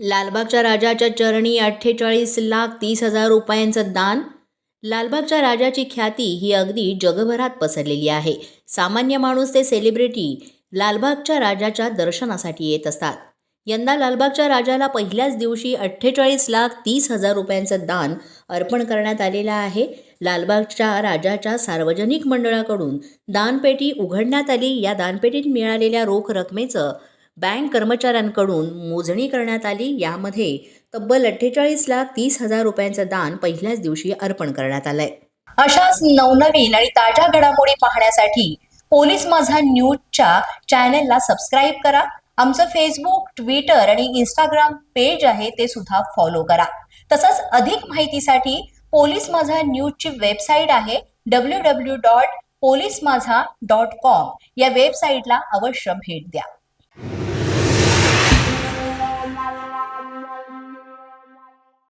लालबागच्या राजाच्या चरणी अठ्ठेचाळीस लाख तीस हजार रुपयांचं दान? लालबागच्या राजाची ख्याती ही अगदी जगभरात पसरलेली आहे. सामान्य माणूस ते सेलिब्रिटी लालबागच्या राजाच्या दर्शनासाठी येत असतात. यंदा लालबागच्या राजाला पहिल्याच दिवशी अठ्ठेचाळीस लाख तीस हजार रुपयांचं दान अर्पण करण्यात आलेलं आहे. लालबागच्या राजाच्या सार्वजनिक मंडळाकडून दानपेटी उघडण्यात आली. या दानपेटीत मिळालेल्या रोख रकमेचं बँक कर्मचाऱ्यांकडून मोजणी करण्यात आली. यामध्ये तब्बल अठ्ठेचाळीस लाख तीस हजार रुपयांचं दान पहिल्याच दिवशी अर्पण करण्यात आलंय. अशाच नवनवीन आणि ताज्या घडामोडी पाहण्यासाठी पोलीस माझा न्यूजच्या चॅनेलला सबस्क्राईब करा. आमचं फेसबुक ट्विटर आणि इंस्टाग्राम पेज आहे ते सुद्धा फॉलो करा. तसंच अधिक माहितीसाठी पोलीस माझा न्यूजची वेबसाईट आहे W W dot police Majha dot com. या वेबसाईटला अवश्य भेट द्या.